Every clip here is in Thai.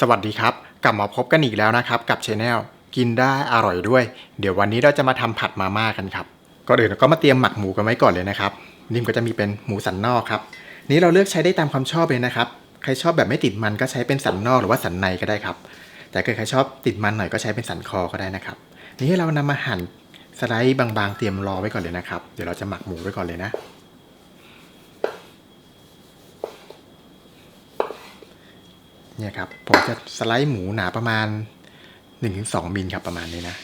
สวัสดีครับ กลับมาพบกันอีกแล้วนะครับ กับช anel กินได้อร่อยด้วย เดี๋ยววันนี้เราจะมาทำผัดมาม่ากันครับก่อนอื่นเราก็มาเตรียมหมักหมูกันไว้ก่อนเลยนะครับนี่มก็จะมีเป็นหมูสันนอกครับนี้เราเลือกใช้ได้ตามความชอบเลยนะครับ ใครชอบแบบไม่ติดมันก็ใช้เป็นสันนอกหรือว่าสันในก็ได้ครับ แต่เกิดใครชอบติดมันหน่อยก็ใช้เป็นสันคอก็ได้นะครับนี่เรานำมาหั่นสไลด์บางๆ เตรียมรอไว้ก่อนเลยนะครับ เดี๋ยวเราจะหมักหมูไว้ก่อนเลยนะ เนี่ยครับผมจะสไลด์หมูหนาประมาณ 1-2มิลครับประมาณนี้นะ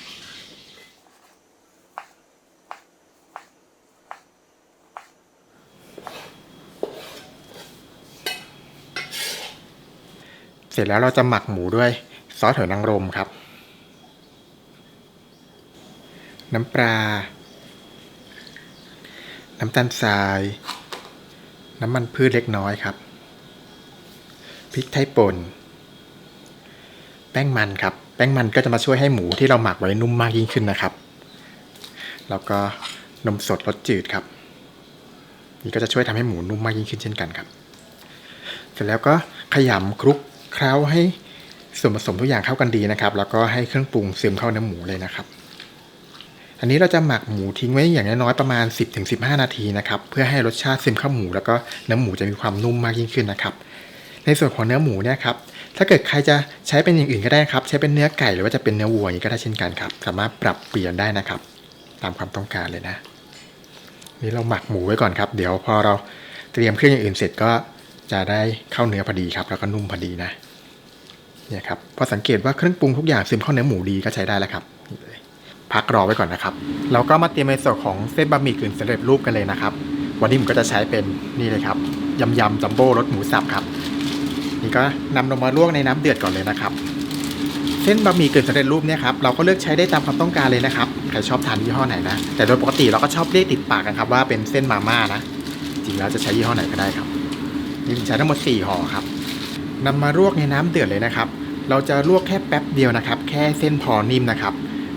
เสร็จแล้วเราจะหมักหมูด้วยซอสหอยนางรมครับ น้ำปลา น้ำตาลทราย น้ำมันพืชเล็กน้อยครับ พริกไทยป่นแป้งมันครับ แป้งมันก็จะมาช่วยให้หมูที่เราหมักไว้นุ่มมากยิ่งขึ้นนะครับ แล้วก็นมสดรสจืดครับ นี่ก็จะช่วยทำให้หมูนุ่มมากยิ่งขึ้นเช่นกันครับ เสร็จแล้วก็ขยำคลุกเคล้าให้ส่วนผสมทุกอย่างเข้ากันดีนะครับ แล้วก็ให้เครื่องปรุงซึมเข้าเนื้อหมูเลยนะครับ อันนี้เราจะหมักหมูทิ้งไว้อย่างน้อยๆประมาณ 10-15 นาทีนะครับ เพื่อให้รสชาติซึมเข้าหมู แล้วก็เนื้อหมูจะมีความนุ่มมากยิ่งขึ้นนะครับ ในส่วนของเนื้อหมูเนี่ยครับถ้าเกิดใครจะใช้เป็นอย่างอื่นก็ได้ครับ ใช้เป็นเนื้อไก่หรือว่าจะเป็นเนื้อวัวอย่างนี้ก็ได้เช่นกันครับ สามารถปรับเปลี่ยนได้นะครับ ตามความต้องการเลยนะ นี่เราหมักหมูไว้ก่อนครับ เดี๋ยวพอเราเตรียมเครื่องอย่างอื่นเสร็จก็จะได้เข้าเนื้อพอดีครับ แล้วก็นุ่มพอดีนะเนี่ยครับพอสังเกตว่าเครื่องปรุงทุกอย่างซึมเข้าเนื้อหมูดีก็ใช้ได้แล้วครับพักรอไว้ก่อนนะครับ เราก็มาเตรียมในส่วนของเส้นบะหมี่กึ่งสำเร็จรูปกันเลยนะครับ วันนี้ผมก็จะใช้เป็นนี่เลยครับยำยำจัมโบ้รสหมูสับครับ นี่ก็นำลงมาลวกในน้ำเดือดก่อนเลยนะครับ เส้นบะหมี่กึ่งสำเร็จรูปเนี่ยครับเราก็เลือกใช้ได้ตามความต้องการเลยนะครับใครชอบทานยี่ห้อไหนนะ แต่โดยปกติเราก็ชอบเรียกติดปากกันครับว่าเป็นเส้นมาม่านะ จริงแล้วจะใช้ยี่ห้อไหนก็ได้ครับ นี่ผมใช้ทั้งหมด4ห่อครับนำมาลวกในน้ำเดือดเลยนะครับ เราจะลวกแค่แป๊บเดียวนะครับ แค่เส้นพอนิ่มนะครับ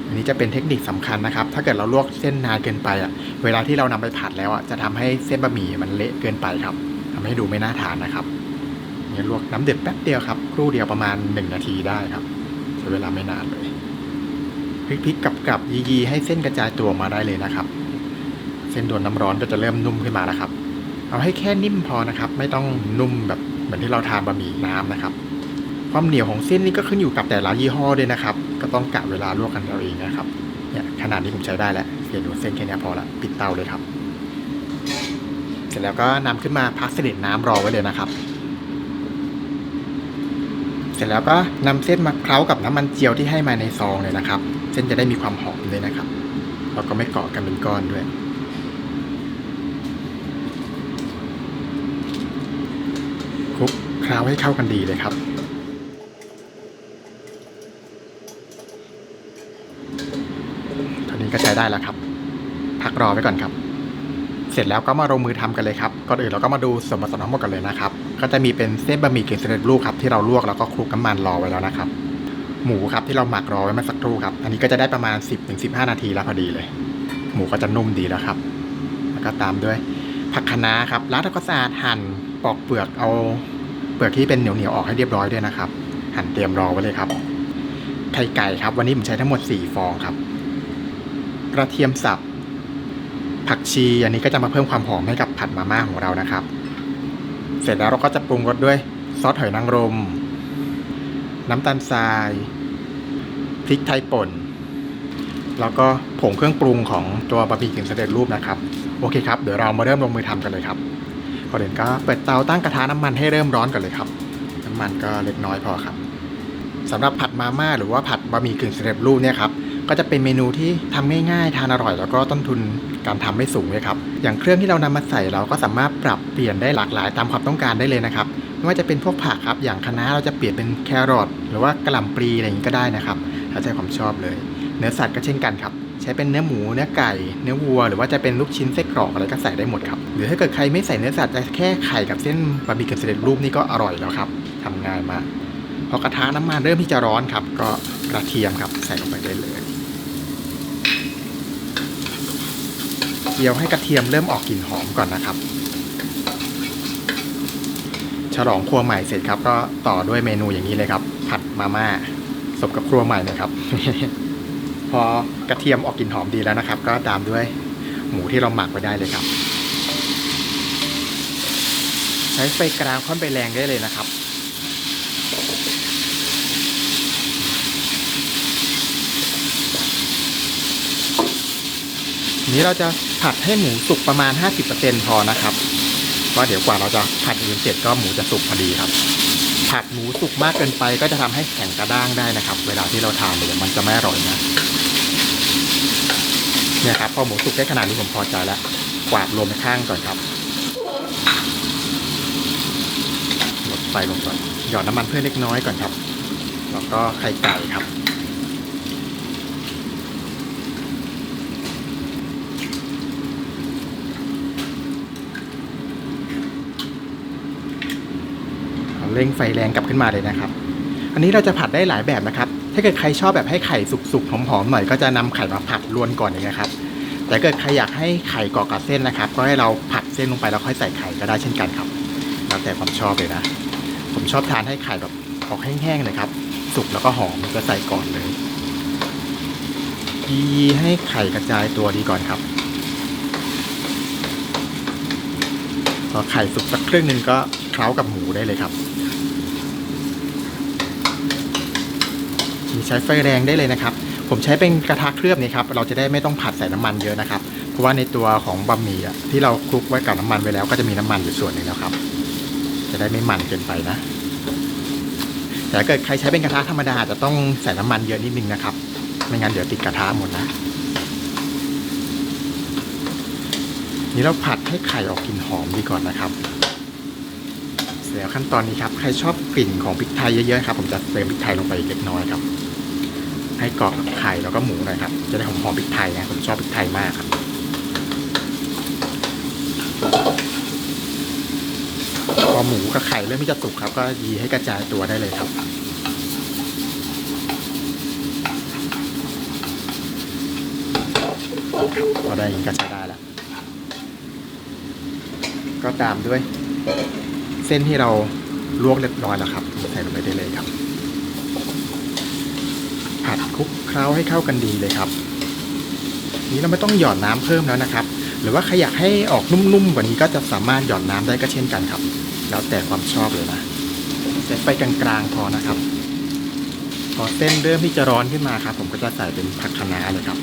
อันนี้จะเป็นเทคนิคสำคัญนะครับ ถ้าเกิดเราลวกเส้นนานเกินไปอะ เวลาที่เรานำไปผัดแล้วอะ จะทำให้เส้นบะหมี่มันเละเกินไปครับทำให้ดูไม่น่าทานนะครับ เนี่ยลวกน้ำเดือดแป๊บเดียวครับครู่เดียวประมาณ 1 นาทีได้ครับใช้เวลาไม่นานเลยพลิกๆกับกับๆยีๆให้เส้นกระจายตัวมาได้เลยนะครับ เส้นโดนน้ำร้อนก็จะเริ่มนุ่มขึ้นมาแล้วครับ เอาให้แค่นิ่มพอนะครับ ไม่ต้องนุ่มแบบเหมือนที่เราทานบะหมี่น้ำนะครับ ความเหนียวของเส้นนี่ก็ขึ้นอยู่กับแต่ละยี่ห้อด้วยนะครับ ก็ต้องกะเวลาลวกกันเอาเองนะครับเนี่ยขนาดนี้ผมใช้ได้แล้วเสียดูเส้นแค่นี้พอละปิดเตาเลยครับ เสร็จแล้วก็นำขึ้นมาพักเสด็จน้ำรอไว้เลยนะครับ เสร็จแล้วก็นำเส้นมาเคล้ากับน้ำมันเจียวที่ให้มาในซองเลยนะครับ เส้นจะได้มีความหอมเลยนะครับแล้วก็ไม่เกาะกันเป็นก้อนด้วย คลุกเคล้าให้เข้ากันดีเลยครับตอนนี้ก็ใช้ได้แล้วครับ พักรอไว้ก่อนครับ เสร็จแล้วก็มาลงมือทำกันเลยครับ ก่อนอื่นเราก็มาดูส่วนผสมทั้งหมดกันเลยนะครับ ก็จะมีเป็นเส้นบะหมี่เกึ่งสำเร็จรูปครับที่เราลวกแล้วก็คลุกน้ำมันรอไว้แล้วนะครับ หมูครับที่เราหมักรอไว้เมื่อสักครู่ครับ อันนี้ก็จะได้ประมาณ 10-15 นาทีแล้วพอดีเลย หมูก็จะนุ่มดีแล้วครับ แล้วก็ตามด้วยผักคะน้าครับล้างทำความสะอาดหั่นปอกเปลือกเอาเปลือกที่เป็นเหนียวๆออกให้เรียบร้อยด้วยนะครับ หั่นเตรียมรอไว้เลยครับ ไข่ไก่ครับ วันนี้ผมใช้ทั้งหมด 4 ฟองครับ กระเทียมสับ ผักชีอันนี้ก็จะมาเพิ่มความหอมให้กับผัดมาม่าของเรานะครับ เสร็จแล้วเราก็จะปรุงรสด้วยซอสหอยนางรม น้ำตาลทรายพริกไทยป่น แล้วก็ผงเครื่องปรุงของตัวบะหมี่กึ่งสำเร็จรูปนะครับ โอเคครับ เดี๋ยวเรามาเริ่มลงมือทำกันเลยครับก่อนอื่นก็เปิดเตาตั้งกระทะน้ำมันให้เริ่มร้อนก่อนเลยครับ น้ำมันก็เล็กน้อยพอครับสำหรับผัดมาม่าหรือว่าผัดบะหมี่กึ่งสำเร็จรูปเนี่ยครับก็จะเป็นเมนูที่ทำง่ายๆทานอร่อย แล้วก็ต้นทุน การทำไม่สูงเลยครับ อย่างเครื่องที่เรานำมาใส่เราก็สามารถปรับเปลี่ยนได้หลากหลายตามความต้องการได้เลยนะครับ ไม่ว่าจะเป็นพวกผักครับ อย่างคะน้าเราจะเปลี่ยนเป็นแครอทหรือว่ากระหล่ำปลีอะไรอย่างนี้ก็ได้นะครับถ้าใจความชอบเลย เนื้อสัตว์ก็เช่นกันครับใช้เป็นเนื้อหมูเนื้อไก่เนื้อวัว หรือว่าจะเป็นลูกชิ้นไส้กรอกอะไรก็ใส่ได้หมดครับ หรือถ้าเกิดใครไม่ใส่เนื้อสัตว์จะแค่ไข่กับเส้นบะหมี่กึ่งสำเร็จรูปนี่ก็อร่อยแล้วครับทำง่ายมากพอกระทะน้ำมันเริ่มที่จะร้อนครับ ก็กระเทียมครับใส่ลงไปได้เลย เจียวให้กระเทียมเริ่มออกกลิ่นหอมก่อนนะครับ ฉลองครัวใหม่เสร็จครับ ก็ต่อด้วยเมนูอย่างนี้เลยครับ ผัดมาม่าสมกับครัวใหม่นะครับ พอกระเทียมออกกลิ่นหอมดีแล้วนะครับ ก็ตามด้วยหมูที่เราหมักไว้ได้เลยครับ ใช้ไฟกลางค่อนไปแรงได้เลยนะครับ นี้เราจะผัดให้หมูสุกประมาณ 50%พอนะครับเพราะเดี๋ยวกว่าเราจะผัดอื่นเสร็จก็หมูจะสุกพอดีครับ ผัดหมูสุกมากเกินไปก็จะทำให้แข็งกระด้างได้นะครับ เวลาที่เราทานเดี๋ยมันจะไม่อร่อยนะเนี่ยครับพอหมูสุกได้ขนาดนี้ผมพอใจแล้วกวาดรวมไปข้างก่อนครับลดไฟลงก่อนหยอดน้ำมันเพื่อเล็กน้อยก่อนครับ แล้วก็ไข่ไก่ครับ เร่งไฟแรงกลับขึ้นมาเลยนะครับ อันนี้เราจะผัดได้หลายแบบนะครับ ถ้าเกิดใครชอบแบบให้ไข่สุกๆหอมๆหน่อยก็จะนำไข่มาผัดรวนก่อนอย่างเงี้ยครับ แต่เกิดใครอยากให้ไข่เกาะกับเส้นนะครับ ก็ให้เราผัดเส้นลงไปแล้วค่อยใส่ไข่ก็ได้เช่นกันครับ แล้วแต่ความชอบเลยนะ ผมชอบทานให้ไข่แบบออกแห้งๆเลยครับ สุกแล้วก็หอมก็ใส่ก่อนเลยยีให้ไข่กระจายตัวดีก่อนครับพอไข่สุกสักครึ่งหนึ่งก็เคล้ากับหมูได้เลยครับ ใช้ไฟแรงได้เลยนะครับ ผมใช้เป็นกระทะเคลือบนี่ครับ เราจะได้ไม่ต้องผัดใส่น้ำมันเยอะนะครับ เพราะว่าในตัวของบะหมี่อะที่เราคลุกไว้กับน้ำมันไว้แล้วก็จะมีน้ำมันอยู่ส่วนหนึ่งแล้วครับ จะได้ไม่มันเกินไปนะ แต่ถ้าเกิดใครใช้เป็นกระทะธรรมดาจะต้องใส่น้ำมันเยอะนิดนึงนะครับ ไม่งั้นเดี๋ยวติดกระทะหมดนะนี่เราผัดให้ไข่ออกกลิ่นหอมดีก่อนนะครับเสร็จแล้วขั้นตอนนี้ครับ ใครชอบกลิ่นของพริกไทยเยอะๆครับ ผมจะเติมพริกไทยลงไปเล็กน้อยครับ ให้เกาะกับไข่แล้วก็หมูหน่อยครับ จะได้หอมๆพริกไทยนะผมชอบพริกไทยมากครับพอหมูกับไข่เริ่มที่จะสุกครับ ก็ยีให้กระจายตัวได้เลยครับพอได้อย่างนี้ก็ใช้ได้แล้วก็ตามด้วย เส้นที่เราลวกเรียบร้อยแล้วครับใส่ลงไปได้เลยครับ ผัดคลุกเคล้าให้เข้ากันดีเลยครับ นี้เราไม่ต้องหยอดน้ำเพิ่มแล้วนะครับ หรือว่าใครอยากให้ออกนุ่มๆกว่านี้ก็จะสามารถหยอดน้ำได้ก็เช่นกันครับ แล้วแต่ความชอบเลยนะใช้ไฟกลางๆพอนะครับ พอเส้นเริ่มที่จะร้อนขึ้นมาครับ ผมก็จะใส่เป็นผักคะน้าเลยครับ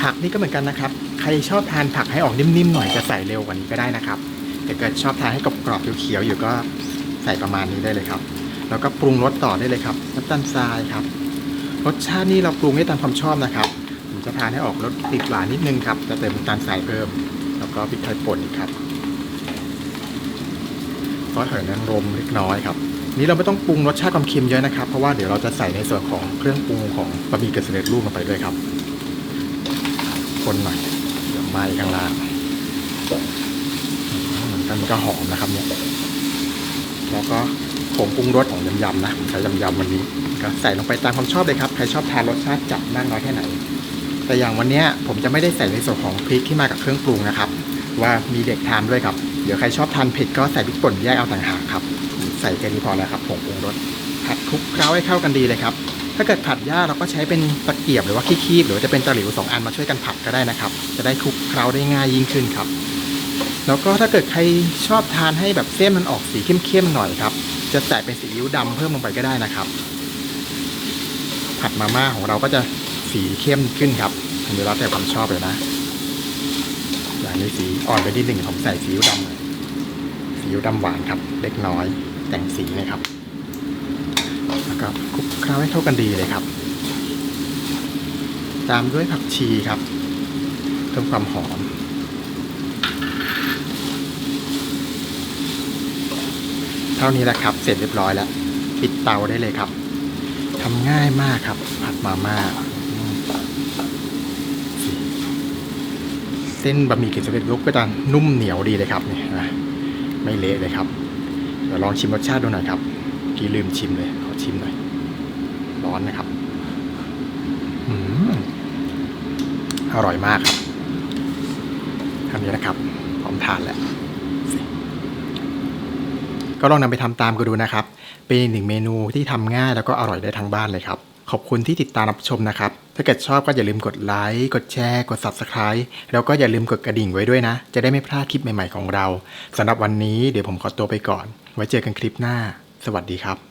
ผักนี่ก็เหมือนกันนะครับ ใครชอบทานผักให้ออกนิ่มๆหน่อยจะใส่เร็วกว่านี้ก็ได้นะครับแต่เกิดชอบทานให้กรอบๆเขียวๆอยู่ก็ใส่ประมาณนี้ได้เลยครับ แล้วก็ปรุงรสต่อได้เลยครับน้ำตาลทรายครับ รสชาตินี่เราปรุงให้ตามความชอบนะครับ ผมจะทานให้ออกรสติดหวานนิดนึงครับ จะเติมน้ำตาลทรายเพิ่ม แล้วก็พริกไทยป่นอีกครับซอสหอยนางรมเล็กน้อยครับ นี้เราไม่ต้องปรุงรสชาติความเค็มเยอะนะครับ เพราะว่าเดี๋ยวเราจะใส่ในส่วนของเครื่องปรุงของบะหมี่กึ่งสเร็จรูปลงไปด้วยครับ คนหน่อยเดี๋ยวไหม้ข้างล่างมอันก็หอมนะครับเนี่ย แล้วก็ ผงปรุงรสของยำๆนะผมใช้ยำๆวันนี้ก็ใส่ลงไปตามความชอบเลยครับใครชอบทานรสชาติจัดมากน้อยแค่ไหน แต่อย่างวันนี้ผมจะไม่ได้ใส่ในส่วนของพริกที่มากับเครื่องปรุงนะครับ ว่ามีเด็กทานด้วยครับเดี๋ยวใครชอบทานเผ็ดก็ใส่พริกป่นแยกเอาต่างหากครับ ใส่แค่นี้พอแล้วครับผงปรุงรสผัดคลุกเคล้าให้เข้ากันดีเลยครับถ้าเกิดผัดยากเราก็ใช้เป็นตะเกียบหรือว่าขี้ๆหรือว่าจะเป็นตะหลิวสองอันมาช่วยกันผัดก็ได้นะครับ จะได้คลุกเคล้าได้ง่ายยิ่งขึ้นครับ แล้วก็ถ้าเกิดใครชอบทานให้แบบเส้นมันออกสีเข้มๆหน่อยครับ จะใส่เป็นซีอิ๊วดำเพิ่มลงไปก็ได้นะครับ ผัดมาม่าของเราก็จะสีเข้มขึ้นครับอันนี้แล้วแต่ความชอบเลยนะอย่างนี้สีอ่อนไปนิดหนึ่งผมใส่ซีอิ๊วดำหน่อยซีอิ๊วดำหวานครับ เล็กน้อยแต่งสีนะครับแล้วก็คลุกเคล้าให้เข้ากันดีเลยครับ ตามด้วยผักชีครับเพิ่มความหอม ท่านี้แหละครับ เสร็จเรียบร้อยแล้ว ปิดเตาได้เลยครับทำง่ายมากครับ ผัดมาม่าเส้นบะหมี่กึ่งสำเร็จรูปก็จะนุ่มเหนียวดีเลยครับนี่นะไม่เละเลยครับเดี๋ยวลองชิมรสชาติดูหน่อยครับกี้ลืมชิมเลยขอชิมหน่อยร้อนนะครับอืมอร่อยมากครับท่านี้นะครับ พร้อมทานแล้ว ก็ลองนำไปทำตามกันดูนะครับ เป็นหนึ่งเมนูที่ทำง่ายแล้วก็อร่อยได้ทั้งบ้านเลยครับ ขอบคุณที่ติดตามรับชมนะครับ ถ้าเกิดชอบก็อย่าลืมกดไลค์กดแชร์ กด Subscribe แล้วก็อย่าลืมกดกระดิ่งไว้ด้วยนะ จะได้ไม่พลาดคลิปใหม่ๆของเราสำหรับวันนี้เดี๋ยวผมขอตัวไปก่อน ไว้เจอกันคลิปหน้า สวัสดีครับ